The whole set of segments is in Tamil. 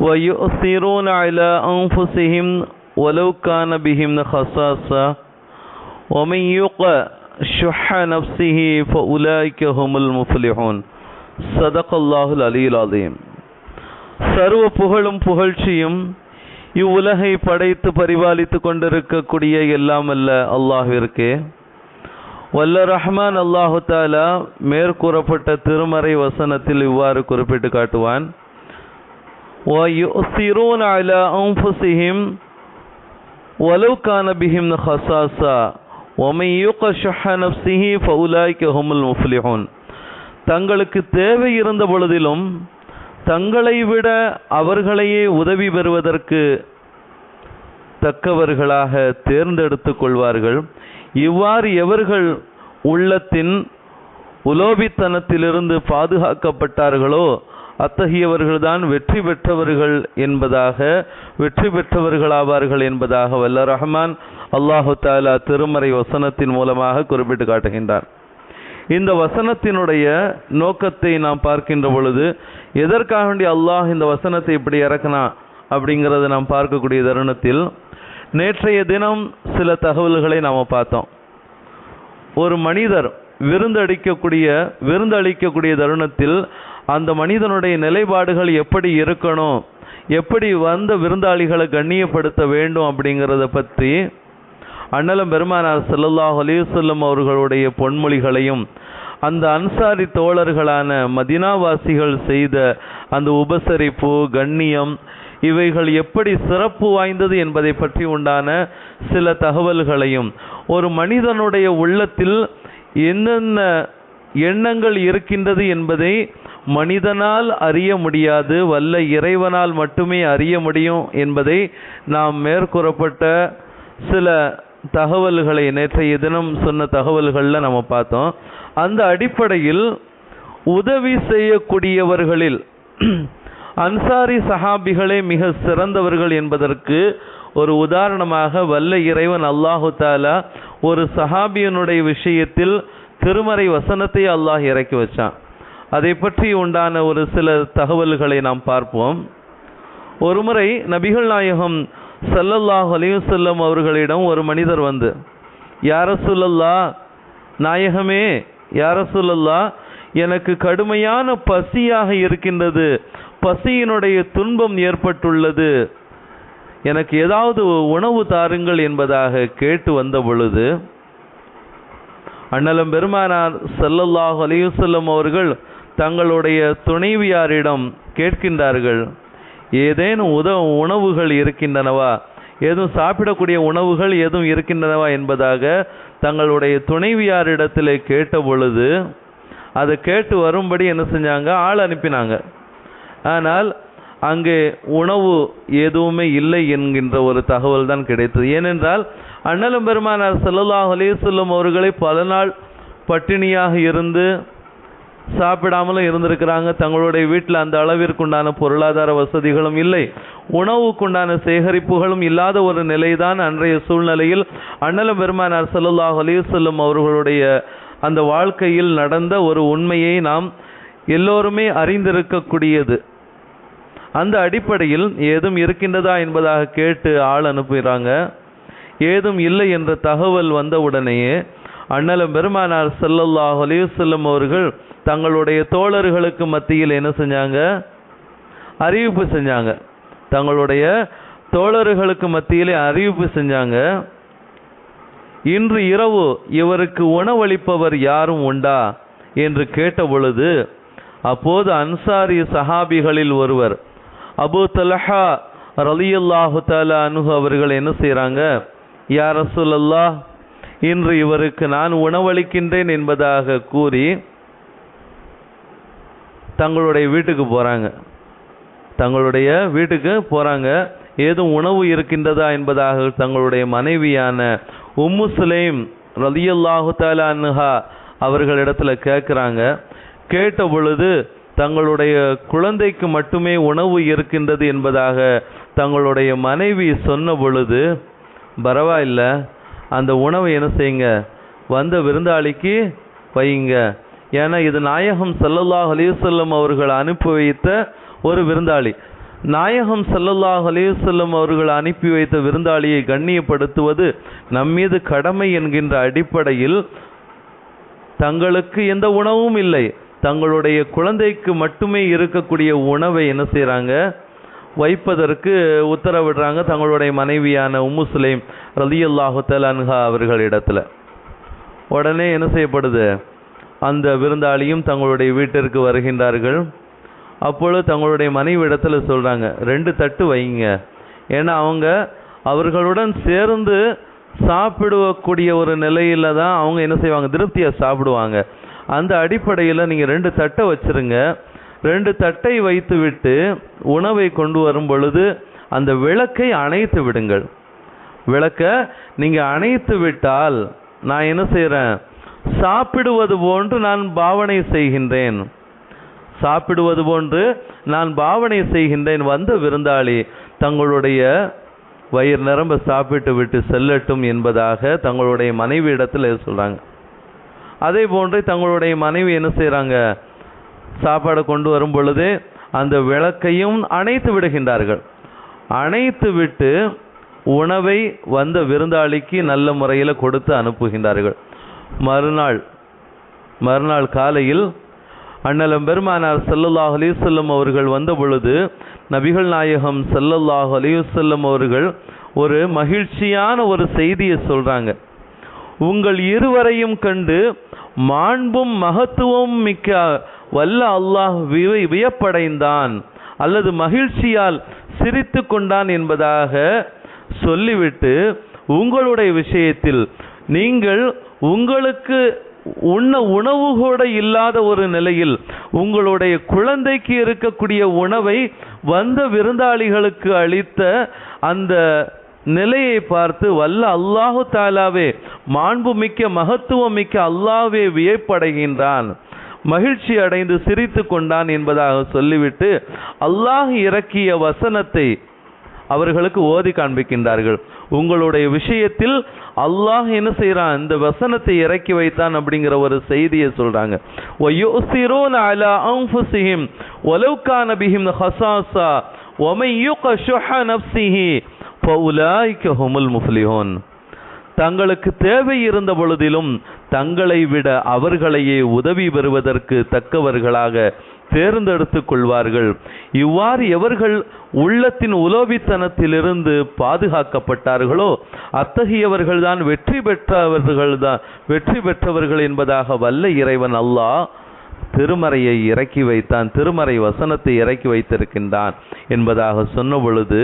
ويؤثرون على أنفسهم ولو كان بهم خصاصة ومن يوق شح نفسه فأولئك هم المفلحون صدق الله العلي العظيم சர்வ புகழும் புகழ்ச்சியும் இவ்வுலகை படைத்து பரிபாலித்து கொண்டிருக்கக்கூடிய எல்லாம் அல்ல அல்லாஹிற்கு வல்ல ரஹ்மான் அல்லாஹு தாலா மேற்கூறப்பட்ட திருமறை வசனத்தில் இவ்வாறு குறிப்பிட்டு காட்டுவான் وَيُؤْثِرُونَ عَلَى أَنفُسِهِمْ وَلَوْ كَانَ بِهِمْ خَصَاصَةٌ وَمَن يُوقَ شُحَّ نَفْسِهِ فَأُولَئِكَ هُمُ الْمُفْلِحُونَ தங்களுக்கு தேவை இருந்த பொழுதிலும் தங்களை விட அவர்களையே உதவி பெறுவதற்கு தக்கவர்களாக தேர்ந்தெடுத்துக் கொள்வார்கள் இவ்வாறு எவர்கள் உள்ளத்தின் உலோபித்தனத்திலிருந்து பாதுகாக்கப்பட்டார்களோ அத்தகையவர்கள்தான் வெற்றி பெற்றவர்கள் என்பதாக வெற்றி பெற்றவர்களாவார்கள் என்பதாக வல்ல ரஹ்மான் அல்லாஹு தாலா திருமறை வசனத்தின் மூலமாக குறிப்பிட்டு காட்டுகின்றான். இந்த வசனத்தினுடைய நோக்கத்தை நாம் பார்க்கின்ற பொழுது எதற்காக வேண்டி அல்லாஹ் இந்த வசனத்தை இப்படி இறக்கினா அப்படிங்கிறத நாம் பார்க்கக்கூடிய தருணத்தில் நேற்றைய தினம் சில தகவல்களை நாம் பார்த்தோம். ஒரு மனிதர் விருந்தடிக்கக்கூடிய விருந்தளிக்கக்கூடிய தருணத்தில் அந்த மனிதனுடைய நிலைப்பாடுகள் எப்படி இருக்கணும்? எப்படி வந்த விருந்தாளிகளை கண்ணியப்படுத்த வேண்டும் அப்படிங்கிறத பற்றி அண்ணலம் பெருமானார் செல்லல்லாஹ் அலைஹி அவர்களுடைய பொன்மொழிகளையும் அந்த அன்சாரி தோழர்களான மதினாவாசிகள் செய்த அந்த உபசரிப்பு கண்ணியம் இவைகள் எப்படி சிறப்பு வாய்ந்தது என்பதை பற்றி உண்டான சில தகவல்களையும் ஒரு மனிதனுடைய உள்ளத்தில் என்னென்ன எண்ணங்கள் இருக்கின்றது என்பதை மனிதனால் அறிய முடியாது வல்ல இறைவனால் மட்டுமே அறிய முடியும் என்பதை நாம் மேற்கூறப்பட்ட சில தகவல்களை நேற்றைய தினம் சொன்ன தகவல்களில் நம்ம பார்த்தோம். அந்த அடிப்படையில் உதவி செய்யக்கூடியவர்களில் அன்சாரி சஹாபிகளே மிக சிறந்தவர்கள் என்பதற்கு ஒரு உதாரணமாக வல்ல இறைவன் அல்லாஹு தாலா ஒரு சஹாபியனுடைய விஷயத்தில் திருமறை வசனத்தை அல்லாஹ் இறக்கி வச்சான். அதை பற்றி உண்டான ஒரு சில தகவல்களை நாம் பார்ப்போம். ஒருமுறை நபிகள் நாயகம் சல்லல்லாஹ் அலிவசல்லம் அவர்களிடம் ஒரு மனிதர் வந்து யார சொல்லல்லா நாயகமே யார சொல்லல்லா எனக்கு கடுமையான பசியாக இருக்கின்றது. பசியினுடைய துன்பம் ஏற்பட்டுள்ளது. எனக்கு ஏதாவது உணவு தாருங்கள் என்பதாக கேட்டு வந்த பொழுது அண்ணலம் பெருமானார் சல்லல்லாஹ் அலிவசல்லம் அவர்கள் தங்களுடைய துணைவியாரிடம் கேட்கின்றார்கள் ஏதேனும் உத உணவுகள் இருக்கின்றனவா? ஏதும் சாப்பிடக்கூடிய உணவுகள் எதுவும் இருக்கின்றனவா என்பதாக தங்களுடைய துணைவியாரிடத்தில் கேட்ட பொழுது அதை கேட்டு வரும்படி என்ன செஞ்சாங்க? ஆள் அனுப்பினாங்க. ஆனால் அங்கே உணவு எதுவுமே இல்லை என்கின்ற ஒரு தகவல் தான் கிடைத்தது. ஏனென்றால் அண்ணலும் பெருமானார் சல்லல்லாஹ் செல்லும் அவர்களை பல நாள் பட்டினியாக இருந்து சாப்பிடாமலும் இருந்திருக்கிறாங்க. தங்களுடைய வீட்டில் அந்த அளவிற்குண்டான பொருளாதார வசதிகளும் இல்லை. உணவுக்குண்டான சேகரிப்புகளும் இல்லாத ஒரு நிலைதான் அன்றைய சூழ்நிலையில் அண்ணலம் பெருமானார் சல்லுல்லாஹ் அலிசல்லம் அவர்களுடைய அந்த வாழ்க்கையில் நடந்த ஒரு உண்மையை நாம் எல்லோருமே அறிந்திருக்கக்கூடியது. அந்த அடிப்படையில் ஏதும் இருக்கின்றதா என்பதாக கேட்டு ஆள் அனுப்புகிறாங்க. ஏதும் இல்லை என்ற தகவல் வந்தவுடனேயே அண்ணலம் பெருமானார் செல்லல்லாஹ் அலிவசல்லம் அவர்கள் தங்களுடைய தோழர்களுக்கு மத்தியில் என்ன செஞ்சாங்க? அறிவிப்பு செஞ்சாங்க. தங்களுடைய தோழர்களுக்கு மத்தியிலே அறிவிப்பு செஞ்சாங்க. இன்று இரவு இவருக்கு உணவளிப்பவர் யாரும் உண்டா? என்று கேட்ட பொழுது அப்போது அன்சாரி சஹாபிகளில் ஒருவர் அபு தலஹா ரலியல்லாஹு தாலா அனுகு அவர்கள் என்ன செய்கிறாங்க யார் ரசூலல்லா இன்று இவருக்கு நான் உணவளிக்கின்றேன் என்பதாக கூறி தங்களுடைய வீட்டுக்கு போகிறாங்க தங்களுடைய வீட்டுக்கு போகிறாங்க ஏதும் உணவு இருக்கின்றதா என்பதாக தங்களுடைய மனைவியான உம்மு சுலைம் ரலியல்லாஹு தஆலா அவர்களிடத்துல கேட்குறாங்க கேட்ட பொழுது தங்களுடைய குழந்தைக்கு மட்டுமே உணவு இருக்கின்றது என்பதாக தங்களுடைய மனைவி சொன்ன பொழுது பரவாயில்ல அந்த உணவை என்ன செய்யுங்க? வந்த விருந்தாளிக்கு வையுங்க. ஏன்னா இது நாயகம் சல்லல்லாஹ் அலிவசல்லம் அவர்கள் அனுப்பி வைத்த ஒரு விருந்தாளி. நாயகம் சல்லல்லாஹ் அலிவசல்லம் அவர்கள் அனுப்பி வைத்த விருந்தாளியை கண்ணியப்படுத்துவது நம்மீது கடமை என்கின்ற அடிப்படையில் தங்களுக்கு எந்த உணவும் இல்லை. தங்களுடைய குழந்தைக்கு மட்டுமே இருக்கக்கூடிய உணவை என்ன செய்கிறாங்க வைப்பதற்கு உத்தரவிடுறாங்க தங்களுடைய மனைவியான உம்மு சுலைம் ரலியல்லாஹு தலான்ஹா அவர்கள் அவர்களிடத்துல. உடனே என்ன செய்யப்படுது? அந்த விருந்தாளியும் தங்களுடைய வீட்டிற்கு வருகின்றார்கள். அப்பொழுது தங்களுடைய மனைவி இடத்துல சொல்கிறாங்க ரெண்டு தட்டு வைங்க. ஏன்னா அவங்க அவர்களுடன் சேர்ந்து சாப்பிடக்கூடிய ஒரு நிலையில தான் அவங்க என்ன செய்வாங்க? திருப்தியாக சாப்பிடுவாங்க. அந்த அடிப்படையில் நீங்கள் ரெண்டு தட்டை வச்சிருங்க. ரெண்டு தட்டை வைத்து விட்டு உணவை கொண்டு வரும் பொழுது அந்த விளக்கை அணைத்து விடுங்கள். விளக்க நீங்கள் அணைத்து விட்டால் நான் என்ன செய்கிறேன் சாப்பிடுவது போன்று நான் பாவனை செய்கின்றேன். சாப்பிடுவது போன்று நான் பாவனை செய்கின்றேன். வந்த விருந்தாளி தங்களுடைய வயிறு நிரம்ப சாப்பிட்டு விட்டு செல்லட்டும் என்பதாக தங்களுடைய மனைவி இடத்துல சொல்கிறாங்க அதே போன்று தங்களுடைய மனைவி என்ன செய்கிறாங்க சாப்பாடு கொண்டு வரும் பொழுது அந்த விளக்கையும் அணைத்து விடுகின்றார்கள். அணைத்து விட்டு உணவை வந்த விருந்தாளிக்கு நல்ல முறையில் கொடுத்து அனுப்புகின்றார்கள். மறுநாள் மறுநாள் காலையில் அண்ணலம் பெருமானார் ஸல்லல்லாஹு அலைஹி அவர்கள் வந்த பொழுது நபிகள் நாயகம் ஸல்லல்லாஹு அலைஹி அவர்கள் ஒரு மகிழ்ச்சியான ஒரு செய்தியை சொல்கிறாங்க உங்கள் இருவரையும் கண்டு மாண்பும் மகத்துவம் மிக்க வல்ல அல்லாஹ் வியப்படைந்தான் அல்லது மகிழ்ச்சியால் சிரித்து கொண்டான் என்பதாக சொல்லிவிட்டு உங்களுடைய விஷயத்தில் நீங்கள் உங்களுக்கு உண்ண உணவு கூட இல்லாத ஒரு நிலையில் உங்களுடைய குழந்தைக்கு இருக்கக்கூடிய உணவை வந்த விருந்தாளிகளுக்கு அளித்த அந்த நிலையை பார்த்து வல்ல அல்லாஹு தாலாவே மாண்புமிக்க மகத்துவம் மிக்க அல்லாவே வியப்படைகின்றான். மகிழ்ச்சி அடைந்து சிரித்து கொண்டான் என்பதாக சொல்லிவிட்டு அல்லாஹ் இறக்கிய வசனத்தை அவர்களுக்கு ஓதி காண்பிக்கின்றார்கள். உங்களுடைய விஷயத்தில் அல்லாஹ் என்ன செய்கிறான் இந்த வசனத்தை இறக்கி வைத்தான் அப்படிங்கிற ஒரு செய்தியை சொல்கிறாங்க ஒலவுக்கான பிஹிம் ஹசாசா ஒமையுக ஷுஹ நப்சிஹி பவுலாய்க ஹுமுல் முஃப்லிஹோன். தங்களுக்கு தேவை இருந்த பொழுதிலும் தங்களை விட அவர்களையே உதவி பெறுவதற்கு தக்கவர்களாக தேர்ந்தெடுத்துக் கொள்வார்கள் இவ்வாறு எவர்கள் உள்ளத்தின் உலோபித்தனத்திலிருந்து பாதுகாக்கப்பட்டார்களோ அத்தகையவர்கள்தான் வெற்றி பெற்றவர்கள்தான் வெற்றி பெற்றவர்கள் என்பதாக வல்ல இறைவன் அல்லாஹ் திருமறையை இறக்கி வைத்தான் திருமறை வசனத்தை இறக்கி வைத்திருக்கின்றான் என்பதாக சொன்ன பொழுது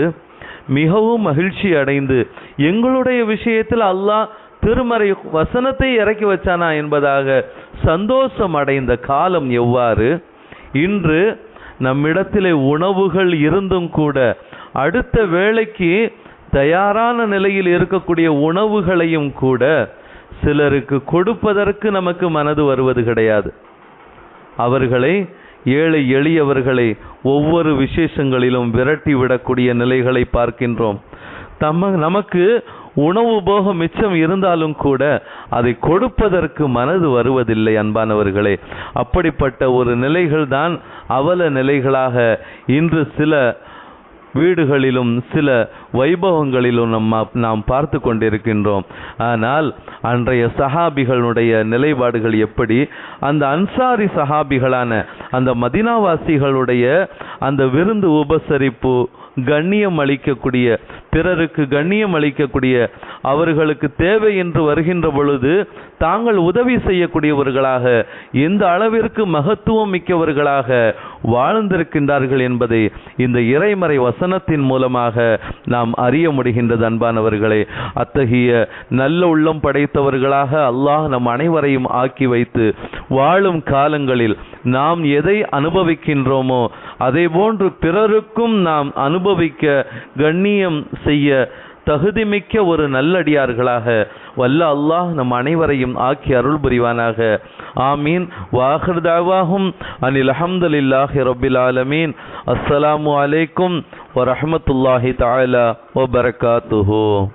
மிகவும் மகிழ்ச்சி அடைந்து எங்களுடைய விஷயத்தில் அல்லாஹ் திருமறை வசனத்தை இறக்கி வச்சானா என்பதாக சந்தோஷம் அடைந்த காலம் எவ்வாறு? இன்று நம்மிடத்திலே உணவுகள் இருந்தும் கூட அடுத்த வேலைக்கு தயாரான நிலையில் இருக்கக்கூடிய உணவுகளையும் கூட சிலருக்கு கொடுப்பதற்கு நமக்கு மனது வருவது கிடையாது. அவர்களை ஏழை எளியவர்களை ஒவ்வொரு விசேஷங்களிலும் விரட்டி விடக்கூடிய நிலைகளை பார்க்கின்றோம். தம்ம நமக்கு உணவு போக மிச்சம் இருந்தாலும் கூட அதை கொடுப்பதற்கு மனது வருவதில்லை அன்பானவர்களே. அப்படிப்பட்ட ஒரு நிலைகள் தான் அவல நிலைகளாக இன்று சில வீடுகளிலும் சில வைபவங்களிலும் நம்ம நாம் பார்த்து கொண்டிருக்கின்றோம். ஆனால் அன்றைய சஹாபிகளுடைய நிலைப்பாடுகள் எப்படி? அந்த அன்சாரி சஹாபிகளான அந்த மதினாவாசிகளுடைய அந்த விருந்து உபசரிப்பு கண்ணியம் அளிக்கக்கூடிய பிறருக்கு கண்ணியம் அளிக்கக்கூடிய அவர்களுக்கு தேவை என்று வருகின்ற பொழுது தாங்கள் உதவி செய்யக்கூடியவர்களாக எந்த அளவிற்கு மகத்துவம் மிக்கவர்களாக வாழ்ந்திருக்கின்றார்கள் என்பதை இந்த இறைமறை வசனத்தின் மூலமாக நாம் அறிய முடிகின்றது அன்பானவர்களே. அத்தகைய நல்ல உள்ளம் படைத்தவர்களாக அல்லாஹ் நம் அனைவரையும் ஆக்கி வைத்து வாழும் காலங்களில் நாம் எதை அனுபவிக்கின்றோமோ அதே போன்று பிறருக்கும் நாம் அனுபவிக்க கண்ணியம் செய்ய தகுதிமிக்க ஒரு நல்லடியார்களாக. வல்ல அல்லாஹ் நம் அனைவரையும் ஆக்கி அருள் புரிவானாக. ஆமீன். வாஹர்தாவாகும் அனில் அஹமதுல்லாஹி ரபில் ஆலமீன். அஸ்ஸலாமு அலைக்கும். வரஹ்மத்துல்லாஹி தஆலா. வபரகாத்துஹு